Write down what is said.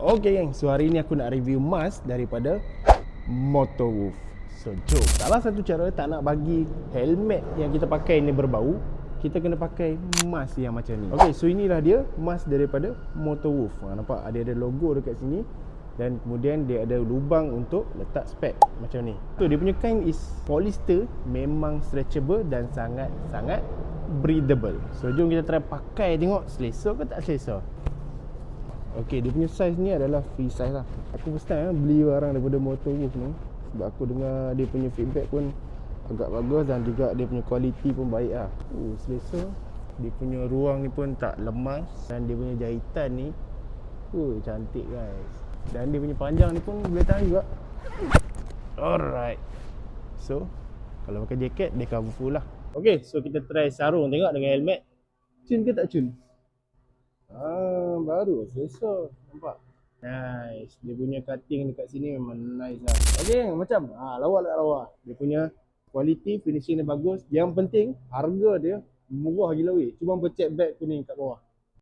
Okay geng, so hari ni aku nak review mask daripada Motorwolf. So jom, salah satu cara tak nak bagi helmet yang kita pakai ni berbau Kita kena pakai mask yang macam ni. Okay, so inilah dia mask daripada Motorwolf. Ha, Nampak? Ada ada logo dekat sini dan kemudian dia ada lubang untuk letak spek macam ni. So dia punya kain is polyester Memang stretchable dan sangat-sangat breathable. So jom kita try pakai tengok selesa ke tak selesa Okay, dia punya size ni adalah free size lah. Aku first time eh, beli barang daripada Motorwolf ni. Sebab aku dengar dia punya feedback pun agak bagus Dan juga dia punya quality pun baik lah. Oh, selesa. Dia punya ruang ni pun tak lemas Dan dia punya jahitan ni Oh, cantik guys. Dan dia punya panjang ni pun boleh tahan juga. Alright. So, kalau pakai jaket dia cover full lah. Okay, so kita try sarung tengok dengan helmet. Cun ke tak cun? Ah, baru selesa. Nampak? Nice. Dia punya cutting dekat sini memang nice lah. Okay, macam ah lawa tak lawa. Dia punya quality finishing dia bagus. Yang penting harga dia murah gila weh. Cuma bercek bag kuning kat bawah.